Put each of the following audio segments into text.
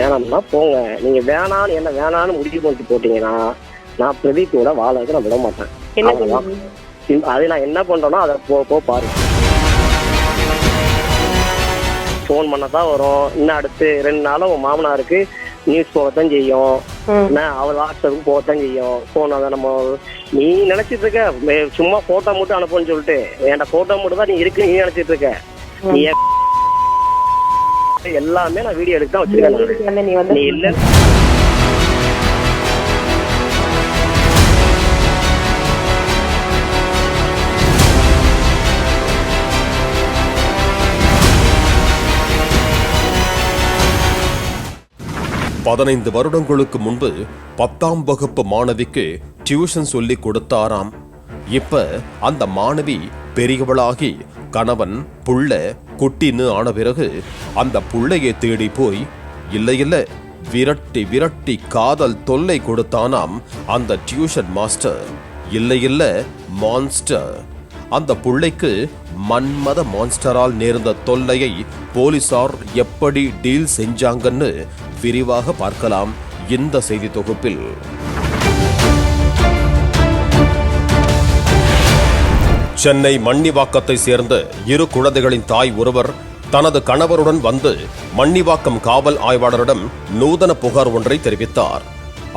வேணாம்னா போங்க. நீங்க வேணான்னு என்ன வேணான்னு முடிவு பண்ணிட்டு போட்டீங்கன்னா நான் பிரதீப்போட வாழறதுக்கு நான் விட மாட்டேன். அது நான் என்ன பண்றேனோ அதை போ போ பாருங்க ஃபோன் பண்ண தான் வரும். இன்னும் அடுத்து ரெண்டு நாளும் உன் மாமனாருக்கு நியூஸ் போகத்தான் செய்யும். அவள் வாட்ஸ்அப்புக்கு போகத்தான் செய்யும். ஃபோன் அதை நம்ம நீ நினைச்சிட்டு இருக்க. சும்மா போட்டோ மட்டும் அனுப்புன்னு சொல்லிட்டு என்கிட்ட போட்டோ மட்டும் தான் நீ இருக்கு நீ நினைச்சிட்டு இருக்க. நீ எல்லாமே நான் வீடியோ எடுத்து தான் வச்சிருக்கேன் நீ இல்ல. பதினைந்து வருடங்களுக்கு முன்பு பத்தாம் வகுப்பு மாணவிக்கு டியூஷன் சொல்லி கொடுத்தாராம். இப்ப அந்த மாணவி பெரியவளாகி கணவன் புள்ள குட்டின்னு ஆன பிறகு அந்த புள்ளையை தேடி போய் இல்லை இல்லை விரட்டி விரட்டி காதல் தொல்லை கொடுத்தானாம் அந்த டியூஷன் மாஸ்டர். இல்லை இல்லை மான்ஸ்டர். அந்த புள்ளைக்கு மன்மத மான்ஸ்டரால் நேர்ந்த தொல்லையை போலீசார் எப்படி டீல் செஞ்சாங்கன்னு விரிவாக பார்க்கலாம் இந்த செய்தி தொகுப்பில். சென்னை மன்னிவாக்கத்தை சேர்ந்த இரு குழந்தைகளின் தாய் ஒருவர் தனது கணவருடன் வந்து மன்னிவாக்கம் காவல் ஆய்வாளரிடம் நூதன புகார் ஒன்றை தெரிவித்தார்.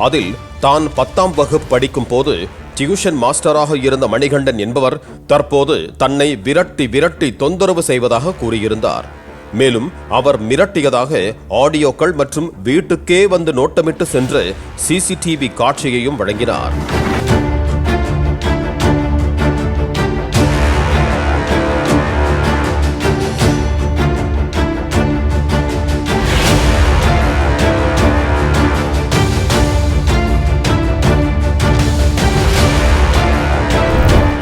அதில் தான் பத்தாம் வகுப்பு படிக்கும் போது டியூஷன் மாஸ்டராக இருந்த மணிகண்டன் என்பவர் தற்போது தன்னை விரட்டி விரட்டி தொந்தரவு செய்வதாக கூறியிருந்தார். மேலும் அவர் மிரட்டியதாக ஆடியோக்கள் மற்றும் வீட்டுக்கே வந்து நோட்டமிட்டு சென்று சிசிடிவி காட்சியையும் வழங்கினார்.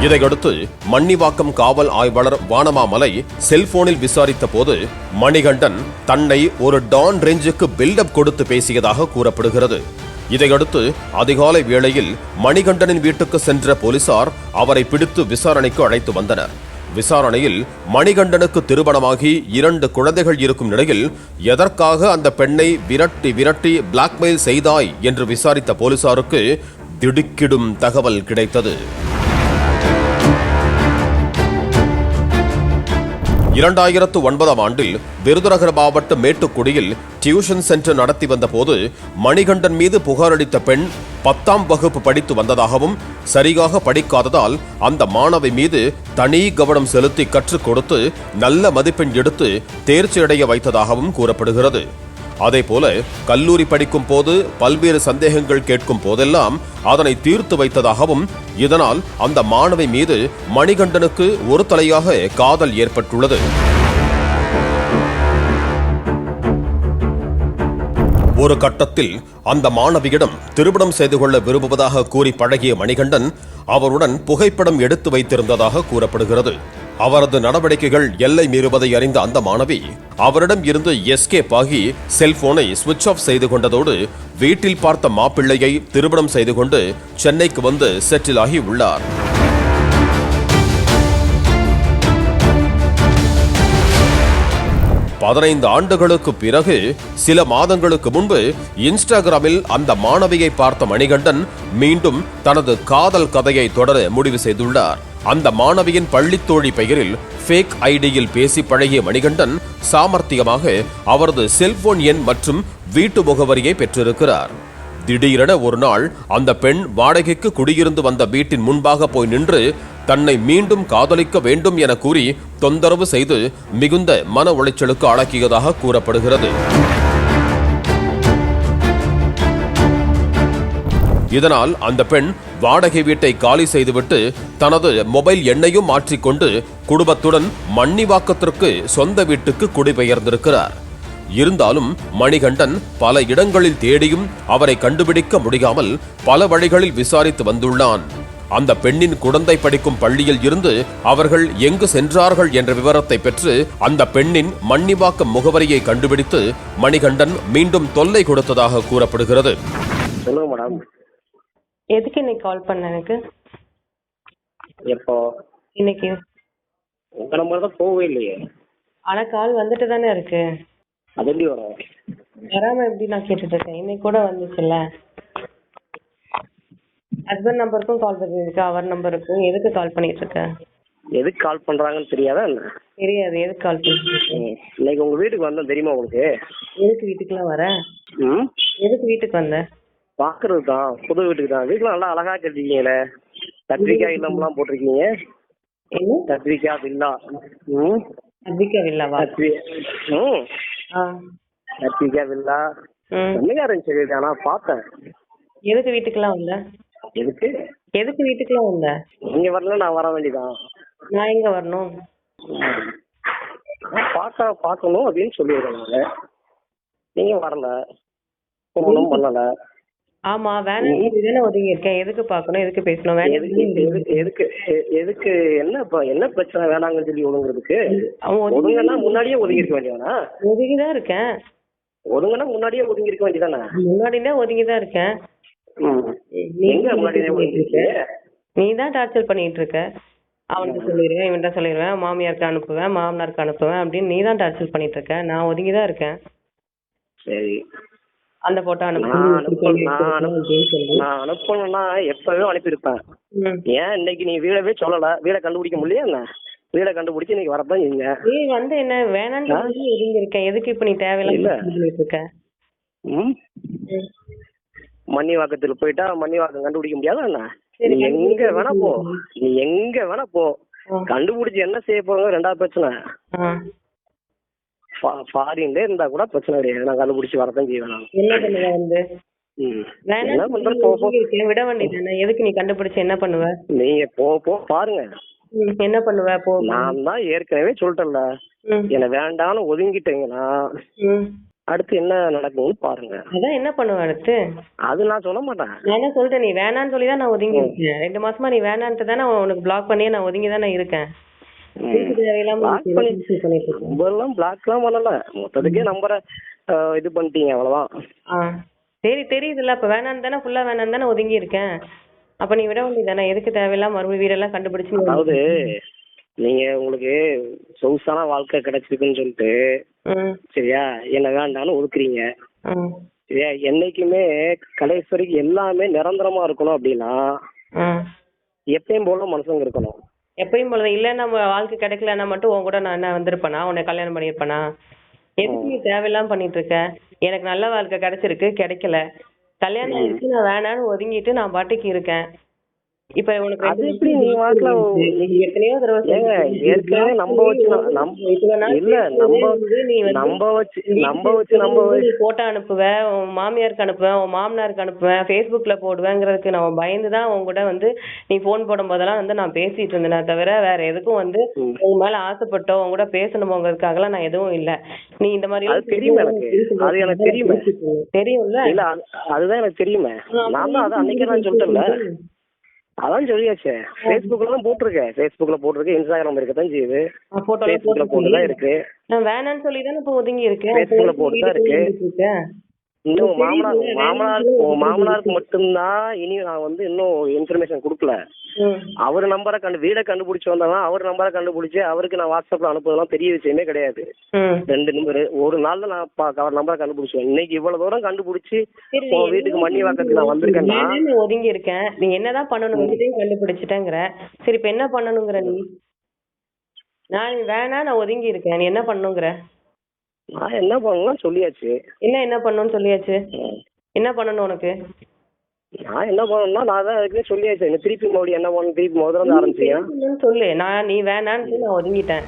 இதையடுத்து மன்னிவாக்கம் காவல் ஆய்வாளர் வானமாமலை செல்போனில் விசாரித்த போது மணிகண்டன் தன்னை ஒரு டான் ரேஞ்சுக்கு பில்டப் கொடுத்து பேசியதாக கூறப்படுகிறது. இதையடுத்து அதிகாலை வேளையில் மணிகண்டனின் வீட்டுக்கு சென்ற போலீசார் அவரை பிடித்து விசாரணைக்கு அழைத்து வந்தனர். விசாரணையில் மணிகண்டனுக்கு திருமணமாகி இரண்டு குழந்தைகள் இருக்கும் நிலையில் எதற்காக அந்த பெண்ணை விரட்டி விரட்டி பிளாக்மெயில் செய்தாய் என்று விசாரித்த போலீசாருக்கு திடுக்கிடும் தகவல் கிடைத்தது. இரண்டாயிரத்து ஒன்பதாம் ஆண்டில் விருதுநகர் மாவட்ட மேட்டுக்குடியில் டியூஷன் சென்டர் நடத்தி வந்தபோது மணிகண்டன் மீது புகாரளித்த பெண் பத்தாம் வகுப்பு படித்து வந்ததாகவும் சரியாக படிக்காததால் அந்த மாணவி மீது தனி கவனம் செலுத்தி கற்றுக் கொடுத்து நல்ல மதிப்பெண் எடுத்து தேர்ச்சியடைய வைத்ததாகவும் கூறப்படுகிறது. அதே போல கல்லூரி படிக்கும் போது பல்வேறு சந்தேகங்கள் கேட்கும் போதெல்லாம் அதனை தீர்த்து வைத்ததாகவும் இதனால் அந்த மாணவி மீது மணிகண்டனுக்கு ஒரு தலையாக காதல் ஏற்பட்டுள்ளது. ஒரு கட்டத்தில் அந்த மாணவியிடம் திருமணம் செய்து கொள்ள விரும்புவதாக கூறி பழகிய மணிகண்டன் அவருடன் புகைப்படம் எடுத்து வைத்திருந்ததாக கூறப்படுகிறது. அவரது நடவடிக்கைகள் எல்லை மீறுவதை அறிந்த அந்த மாணவி அவரிடம் இருந்து எஸ்கேப் ஆகி செல்போனை சுவிட்ச் ஆஃப் செய்து கொண்டதோடு வீட்டில் பார்த்த மாப்பிள்ளையை திருமணம் செய்து கொண்டு சென்னைக்கு வந்து செட்டில் ஆகி உள்ளார். பதினைந்து ஆண்டுகளுக்கு பிறகு சில மாதங்களுக்கு முன்பு இன்ஸ்டாகிராமில் அந்த மாணவியை பார்த்த மணிகண்டன் மீண்டும் தனது காதல் கதையை தொடர முடிவு செய்துள்ளார். அந்த மாணவியின் பள்ளித்தோழி பெயரில் ஃபேக் ஐடியில் பேசி பழகிய மணிகண்டன் சாமர்த்தியமாக அவரது செல்போன் எண் மற்றும் வீட்டு முகவரியை பெற்றிருக்கிறார். திடீரென ஒரு நாள் அந்த பெண் வாடகைக்கு குடியிருந்து வந்த வீட்டின் முன்பாக போய் நின்று தன்னை மீண்டும் காதலிக்க வேண்டும் என கூறி தொந்தரவு செய்து மிகுந்த மன உளைச்சலுக்கு ஆளாக்கியதாக கூறப்படுகிறது. இதனால் அந்த பெண் வாடகை வீட்டை காலி செய்துவிட்டு தனது மொபைல் எண்ணையும் மாற்றிக்கொண்டு குடும்பத்துடன் மன்னிவாக்கத்திற்கு சொந்த வீட்டுக்கு குடிபெயர்ந்திருக்கிறார். இருந்தாலும் மணிகண்டன் பல இடங்களில் தேடியும் அவரை கண்டுபிடிக்க முடியாமல் பல வழிகளில் விசாரித்து வந்துள்ளான். அந்த பெண்ணின் குழந்தை படிக்கும் பள்ளியில் இருந்து அவர்கள் எங்கு சென்றார்கள் என்ற விவரத்தை பெற்று அந்த பெண்ணின் மன்னிவாக்கம் முகவரியை கண்டுபிடித்து மணிகண்டன் மீண்டும் தொல்லை கொடுத்ததாக கூறப்படுகிறது. எதுக்கு இன்னைக்கு கால் பண்ண எனக்கு? எப்போ? இன்னைக்கு. உங்க நம்பர் தான் போகவே இல்லையே. ஆனா கால் வந்துட்டு தானே இருக்கு. அது எப்படி வரும்? வராம எப்படி நான் கேட்டுட்டு இருக்கேன்? இன்னைக்கு கூட வந்துச்சுல்ல. ஹஸ்பண்ட் நம்பருக்கும் கால் பண்ணிருக்கு? அவர் நம்பருக்கும் எதுக்கு கால் பண்ணிட்டு இருக்க? எதுக்கு கால் பண்றாங்கன்னு தெரியாதா என்ன? தெரியாது. எதுக்கு கால் பண்ணிட்டு. இன்னைக்கு உங்க வீட்டுக்கு வந்தேன் தெரியுமா உங்களுக்கு? எதுக்கு வீட்டுக்குலாம் வர? எதுக்கு வீட்டுக்கு வந்த? பாக்குறது தான் புது வீட்டுக்கு தான் வீட்டுல நல்லா அழகா கட்டிருக்கீங்களே. கத்திரிக்காய் இல்லம்லாம் போட்டிருக்கீங்க? என்ன? கத்திரிக்காய் வில்லா. ம்? அபிகா வில்லாவா? கத்திரிக்காய் வில்லா. ம். செம்மையா இருந்துச்சு வீடு ஆனா பார்த்தேன். எதுக்கு வீட்டுக்குலாம் வந்த? எதுக்கு? எதுக்கு வீட்டுக்குலாம் வந்த? நீங்க வரல நான் வர வேண்டியதான் நான் எங்க வரணும்? பார்க்க பார்க்கணும் அப்படின்னு சொல்லியிருக்காங்க நீங்க வரல. போகணும் பண்ணல. ஆமா வேணாம் தானே ஒதுங்கி இருக்கேன் எதுக்கு பார்க்கணும்? எதுக்கு பேசணும்? வேணாம் எதுக்கு எதுக்கு என்ன என்ன பிரச்சனை வேணாங்கன்னு சொல்லி ஒதுங்குறதுக்கு? ஒதுங்கன்னா முன்னாடியே ஒதுங்கி இருக்க வேண்டியதானா ஒதுங்கி தான் இருக்கேன். ஒதுங்கன்னா முன்னாடியே ஒதுங்கி இருக்க வேண்டியதானே முன்னாடி தான் ஒதுங்கி தான் இருக்கேன் எங்க இருக்கு. நீ தான் டார்ச்சர் பண்ணிட்டு இருக்க. அவன்கிட்ட சொல்லிடுவேன் இவன்கிட்ட சொல்லிடுவேன் மாமியாருக்கு அனுப்புவேன் மாமனாருக்கு அனுப்புவேன் அப்படின்னு நீ தான் டார்ச்சர் பண்ணிட்டு இருக்க. நான் ஒதுங்கி தான் இருக்கேன். சரி. அந்த போட்டோ நான் அனுப்பணும்னா எப்பவே அனுப்பியிருப்பேன். ஏன் இன்னைக்கு நீ வீடவே சொல்லல? வீடை கண்டுபிடிக்க முடியல என்ன? வீடை கண்டுபிடிச்சு இன்னைக்கு வரதான் செஞ்சீங்க ஏய் வந்து என்ன வேணான்னு இருக்கேன் எதுக்கு இப்ப நீ பண்ணிட்டு இருக்க ம். ம். மன்னிவாக்கத்துல போயிட்டா மன்னிவாக்கம் கண்டுபிடிக்க முடியாதா என்ன? நீ எங்க வேணா போ. நீ எங்க வேணா போ. கண்டுபிடிச்சு என்ன செய்ய போறோங்க? ரெண்டாவது பிரச்சனை. ஃபாரின்ல இருந்தா கூட பிரச்சனை கிடையாது. நான் கண்டுபிடிச்சு வரதான் செய்வேன் நான். என்ன பண்ணுவ வந்து? விட வேண்டியதானே எதுக்கு நீ கண்டுபிடிச்சு என்ன பண்ணுவ? நீங்க போ போ. பாருங்க. என்ன பண்ணுவ? போ நான் தான் ஏற்கனவே சொல்லிட்டேன்ல. என்ன வேண்டாம்னு ஒதுங்கிட்டீங்கன்னா. அடுத்து என்ன நடக்கும்னு பாருங்க. அதான் என்ன பண்ணுவ அடுத்து? அது நான் சொல்ல மாட்டேன். நான் சொல்லிட்டேன்? நீ வேணான்னு சொல்லி தான் நான் ஒதுங்கி ரெண்டு மாசமா நீ வேணான்ட்டு தானே உனக்கு பிளாக் பண்ணியே நான் ஒதுங்கி தானே இருக்கேன். நம்பர்லாம் பிளாக்லாம் பண்ணல. மொத்தத்துக்கே நம்பரை இது பண்ணிட்டீங்க அவ்வளவுதான். சரி தெரியுதுல்ல அப்ப வேணான்னு தானே ஃபுல்லா வேணான்னு தானே ஒதுங்கி இருக்கேன். அப்ப நீ விட வேண்டியதானே எதுக்கு தேவையில்லாம மறுபடியும் வீடெல்லாம் கண்டுபிடிச்சு அதாவது நீங்க உங்களுக்கு சொகுசான வாழ்க்கை கிடைச்சிருக்குன்னு சொல்லிட்டு சரியா? என்ன வேண்டாம்னு ஒதுக்குறீங்க. சரியா? என்னைக்குமே கடைசி வரைக்கும் எல்லாமே நிரந்தரமா இருக்கணும் அப்படின்னா. எப்பயும் போல மனுஷங்க இருக்கணும். எப்பயும் போல இல்ல நம்ம வாழ்க்கை கிடைக்கலன்னா மட்டும் உன் கூட நான் என்ன வந்திருப்பேனா? உன்னை கல்யாணம் பண்ணிருப்பேனா எதுக்கு நீ தேவையில்லாம பண்ணிட்டு இருக்க? எனக்கு நல்ல வாழ்க்கை கிடைச்சிருக்கு கிடைக்கல. கல்யாணம் ஆயிடுச்சு நான் வேணான்னு ஒதுங்கிட்டு நான் பாட்டுக்கு இருக்கேன். இப்ப உனக்கு அது எப்படி நீ வாட்ல எத்தனையோ தடவை. ஏற்கனவே நம்ப வச்சு இல்ல நம்ப வந்து நீ நம்ப வச்சு நம்ப வச்சு நம்ப வந்து வச்சு நீ போட்டோ அனுப்புவேன் உன் மாமியாருக்கு அனுப்புவேன் உன் மாமனாருக்கு அனுப்புவேன் ஃபேஸ்புக்ல போடுவேங்கிறதுக்கு நான் பயந்து தான் உன் கூட வந்து நீ ஃபோன் போடும் போதெல்லாம் வந்து நான் பேசிட்டு இருந்தேனே தவிர வேற எதுக்கும் வந்து. உன் மேல ஆசைப்பட்டோ உன் கூட பேசணுமோங்கிறதுக்காகலாம் நான் எதுவும் இல்ல நீ இந்த மாதிரி அது தெரியும் எனக்கு. அது எனக்கு தெரியுமே. தெரியும்ல இல்ல அது- அதுதான் எனக்கு தெரியுமே நான் தான் அன்னைக்கே நான் சொல்லிட்டேன்ல அதான் சொல்லியாச்சே. ஃபேஸ்புக்ல தான் போட்டிருக்கேன். ஃபேஸ்புக்ல போட்டிருக்கு இன்ஸ்டாகிராம் இருக்கத்தான் செய்யுது. போட்டோ ஃபேஸ்புக்ல போட்டு தான் இருக்கு. நான் வேணான்னு சொல்லி தானே இப்போ ஒதுங்கி இருக்கேன் Facebookல போட்டு தான் இருக்கு. இன்னும் உன் மாமனார் உன் மாமனார் உன் மாமனாருக்கு மட்டும்தான் இனி நான் வந்து இன்னும் இன்ஃபர்மேஷன் கொடுக்கல. அவர் நம்பரை கண்டு வீடை கண்டுபிடிச்சு வந்தவன் அவர் நம்பரை கண்டுபிடிச்சு அவருக்கு நான் வாட்ஸ்அப்ல அனுப்புறதெல்லாம் பெரிய விஷயமே கிடையாது. ரெண்டு நம்பர் ஒரு நாள்ல நான் அவர் நம்பரை கண்டுபிடிச்சேன் இன்னைக்கு இவ்வளவு தூரம் கண்டுபிடிச்சு உன் வீட்டுக்கு மண்ணி வாக்கத்துக்கு நான் நீ ஒதுங்கி இருக்கேன் நீ என்னதான் பண்ணணும்? கண்டுபிடிச்சிட்டேங்கிற. சரி இப்ப என்ன பண்ணணுங்கிற நீ? நான் வேணா நான் ஒதுங்கி இருக்கேன் நீ என்ன பண்ணுங்கிற நான் என்ன பண்ணலாம் சொல்லியாச்சு. என்ன என்ன பண்ணணும்னு சொல்லியாச்சு? என்ன பண்ணணும் உனக்கு? நான் என்ன பண்ணணும்னா நான் தான் அதுக்குன்னு சொல்லியாச்சு. என்ன திருப்பி மறுபடியும் என்ன பண்ணணும் திருப்பி முதல்ல ஆரம்பிச்சியா? சொல்லு. நான் நீ வேணான்னு நான் ஒதுங்கிட்டேன்.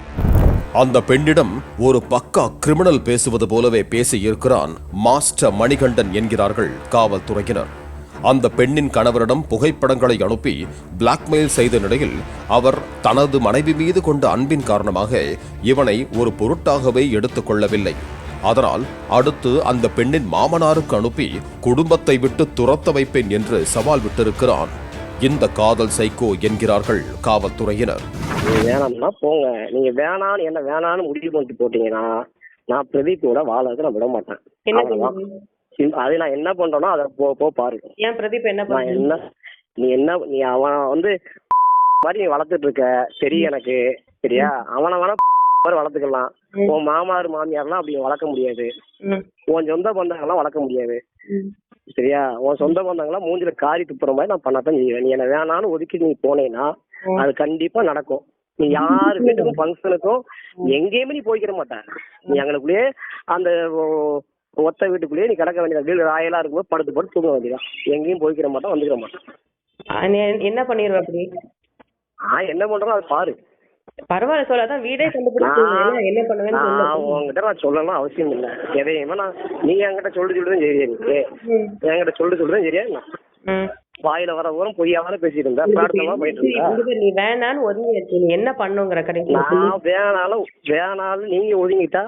அந்த பெண்ணிடம் ஒரு பக்கா கிரிமினல் பேசுவது போலவே பேசி இருக்கிறான் மாஸ்டர் மணிகண்டன் என்கிறார்கள் காவல்துறையினர். அந்த பெண்ணின் கணவரிடம் புகைப்படங்களை அனுப்பி பிளாக்மெயில் செய்த நிலையில் அவர் தனது மனைவி மீது கொண்ட அன்பின் காரணமாக இவனை ஒரு பொருட்டாகவே எடுத்துக்கொள்ளவில்லை அதனால் அடுத்து அந்த பெண்ணின் மாமனாருக்கு அனுப்பி குடும்பத்தை விட்டு துரத்த வைப்பேன் என்று சவால் விட்டிருக்கிறான். இந்த காதல் சைக்கோ என்கிறார்கள் காவல்துறையினர். நீங்க வேணாம்னா போங்க. நீங்க வேணான்னு என்ன வேணான்னு முடிவு பண்ணிட்டு போட்டீங்கன்னா நான் பிரதீப்போட வாழறதுக்கு நான் விட மாட்டேன். அது நான் என்ன பண்றேனோ அதை போ போ பாருங்க ஏன் பிரதீப் என்ன நான் பண்ண என்ன நீ என்ன நீ அவன் வந்து மாதிரி நீ வளர்த்துட்டு இருக்க. தெரியும் எனக்கு. சரியா? அவனை வேணா மாதிரி வளர்த்துக்கலாம். உன் மாமார் மாமியார்லாம் அப்படி வளர்க்க முடியாது. உன் சொந்த பந்தங்கள்லாம் வளர்க்க முடியாது. சரியா? உன் சொந்த பந்தங்கள்லாம் மூஞ்சில காரி துப்புற மாதிரி நான் பண்ணத்தான் செய்வேன். நீ என்ன வேணாலும் ஒதுக்கி நீ போனேன்னா. அது கண்டிப்பா நடக்கும். நீ யார் வீட்டுக்கும் ஃபங்க்ஷனுக்கும் எங்கேயுமே நீ போய்க்கிற மாட்ட. நீ எங்களுக்குள்ளேயே அந்த ஒத்த வீட்டுக்குள்ளேயே நீ கிடக்க வேண்டியது? வீடு ராயலா இருக்கும்போது படுத்து படுத்து தூங்க வேண்டியதான் எங்கேயும் போய்க்கிற மாட்டேன் வந்துக்கிற நீ என்ன பண்ணிடுவ அப்படி? நான் என்ன பண்றேன் அதை பாரு. பரவாயில்ல சொல்ல. அதான் வீடே கண்டுபிடிச்சு என்ன பண்ணுவேன்னு நான் சொல்லு உங்ககிட்ட நான் சொல்லலாம் அவசியம் இல்லை. எதையுமே நான் நீ என்கிட்ட சொல்லி சொல்லுதான் சரியா ம். என்கிட்ட சொல்லி சொல்லுதான் சரியா என்ன வாயில வர ஊரம் பொய்யாமலே பேசிட்டு இருந்தேன். பிரார்த்தனை போயிட்டு இருந்தா நீ வேணான்னு ஒதுங்கியாச்சு. நீ என்ன பண்ணுங்கிற கடைசி நான் வேணாலும் வேணாலும் நீங்க ஒதுங்கிட்டா?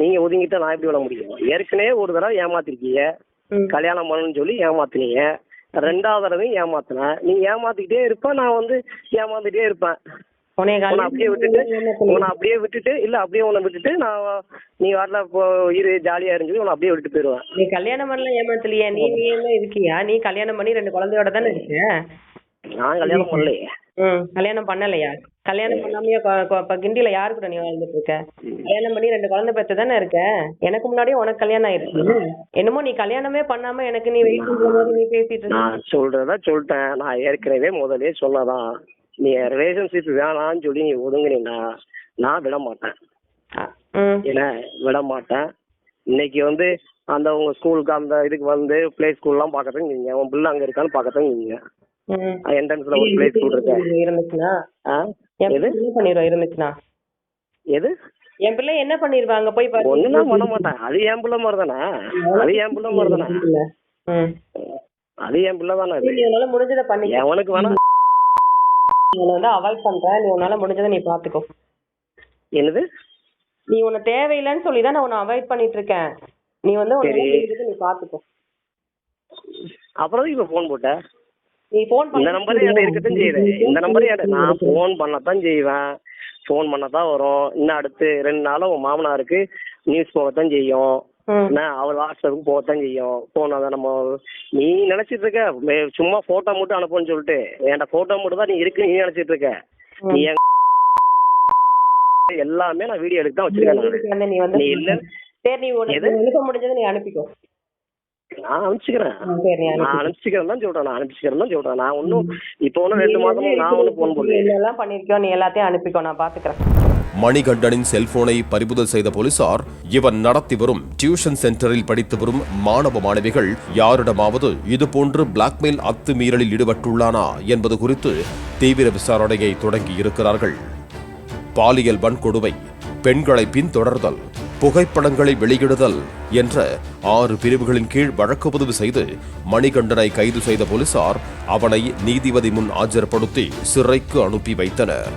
நீங்க ஒதுங்கிட்டா நான் எப்படி விட முடியும்? ஏற்கனவே ஒரு தடவை ஏமாத்திருக்கீங்க. கல்யாணம் பண்ணணும்னு சொல்லி ஏமாத்துனீங்க. ரெண்டாவது தடவையும் ஏமாத்தினேன் நீ ஏமாத்திக்கிட்டே இருப்ப நான் வந்து ஏமாந்துட்டே இருப்பேன். உன்னை அப்படியே விட்டுட்டு? உன்னை அப்படியே விட்டுட்டு இல்ல அப்படியே உன்னை விட்டுட்டு நான் நீ வரல இரு ஜாலியா இருந்து உன்னை அப்படியே விட்டுட்டு போயிடுவேன் நீ கல்யாணம் பண்ணல ஏமாத்தலையே. நீ நீ என்ன இருக்கியா? நீ கல்யாணம் பண்ணி ரெண்டு குழந்தையோட தானே இருக்க? நான் கல்யாணம் பண்ணலையே. கல்யாணம் பண்ணலையா? கல்யாணம் பண்ணாமையா இப்ப கிண்டில யாரு கூட நீ வாழ்ந்துட்டு இருக்க கல்யாணம் பண்ணி ரெண்டு குழந்தை பெற்று தானே இருக்க? எனக்கு முன்னாடியே உனக்கு கல்யாணம் ஆயிடுச்சு என்னமோ நீ கல்யாணமே பண்ணாம எனக்கு நீ வெயிட் பண்ற மாதிரி நீ பேசிட்டு நான் சொல்றதா சொல்லிட்டேன். நான் ஏற்கனவே முதல்லயே சொன்னதான். நீ ரிலேஷன்ஷிப் வேணாம்னு சொல்லி நீ ஒதுங்குனீன்னா நான் விட மாட்டேன். ஏன்னா விட மாட்டேன். இன்னைக்கு வந்து அந்த உங்க ஸ்கூலுக்கு அந்த இதுக்கு வந்து பிளே ஸ்கூல்லாம் பார்க்கறதுக்கு நீங்க உன் பிள்ளை அங்க இருக்கான்னு பார்க்கறதுக்கு நீங்க. என்ட்ரன்ஸ்ல ஒரு பிளே ஸ்கூல் இருக்கு? என் எது? பிள்ளை இருந்துச்சுன்னா. எது? என் பிள்ளை என்ன பண்ணிருவாங்க? போய் பாரு. ஒண்ணுதான் பண்ண மாட்டேன். அது என் பிள்ளை மாதிரி தானே அது என் பிள்ளை மாதிரி தானே அது என் பிள்ளை தானே நீ உன்னால முடிஞ்சதை பண்ணி எவனுக்கு வேணா. வந்து அவாய்ட் பண்ற. நீ உன்னால முடிஞ்சதை நீ பாத்துக்கோ. என்னது? நீ உன்னை தேவையில்லைன்னு சொல்லி தான் நான் உன்னை அவாய்ட் பண்ணிட்டு இருக்கேன் நீ வந்து உன்னை நீ பாத்துக்கோ. அப்புறம் இப்ப போன் போட்ட? நீ போன் இந்த நம்பர் என்கிட்ட இருக்கத்தான் செய்யுது. இந்த நம்பர் என்கிட்ட நான் ஃபோன் பண்ணத்தான் செய்வேன். ஃபோன் பண்ணத்தான் வரும். இன்னும் அடுத்து ரெண்டு நாளும் உன் மாமனாருக்கு நியூஸ் போகத்தான் செய்யும். ம். என்ன அவர் வாட்ஸ்அப்புக்கு போகத்தான் செய்யும். ஃபோன் அதை நம்ம நீ நினைச்சிட்டு இருக்க. சும்மா போட்டோ மட்டும் அனுப்புன்னு சொல்லிட்டு. என்கிட்ட போட்டோ மட்டும் தான் நீ இருக்கு நீ நினைச்சிட்டு இருக்க. நீ எல்லாமே நான் வீடியோ எடுத்து தான் வச்சிருக்கேன் நீ இல்ல சரி நீ உனக்கு முடிஞ்சதை நீ அனுப்பிக்கோ. நான் அனுப்பிச்சுக்கிறேன். நான் அனுப்பி அனுப்பிச்சுக்கிறேன் தான் சொல்றேன் நான் அனுப்பிச்சுக்கிறேன் தான் சொல்றேன். நான் ஒன்றும் இப்போ ஒன்றும் ரெண்டு மாதமா நான் ஒன்றும் ஃபோன் நீ பண்ணல என்னெல்லாம் பண்ணிருக்கியோ நீ எல்லாத்தையும் அனுப்பிக்கோ நான் பாத்துக்கிறேன். மணிகண்டனின் செல்போனை பறிமுதல் செய்த போலீசார் இவன் நடத்தி வரும் டியூஷன் சென்டரில் படித்து வரும் மாணவ மாணவிகள் யாரிடமாவது இதுபோன்று பிளாக்மெயில் அத்துமீறலில் ஈடுபட்டுள்ளானா என்பது குறித்து தீவிர விசாரணையை தொடங்கி இருக்கிறார்கள். பாலியல் வன்கொடுமை பெண்களை பின்தொடர்தல் புகைப்படங்களை வெளியிடுதல் என்ற ஆறு பிரிவுகளின் கீழ் வழக்கு பதிவு செய்து மணிகண்டனை கைது செய்த போலீசார் அவனை நீதிபதி முன் ஆஜர்படுத்தி சிறைக்கு அனுப்பி வைத்தனர்.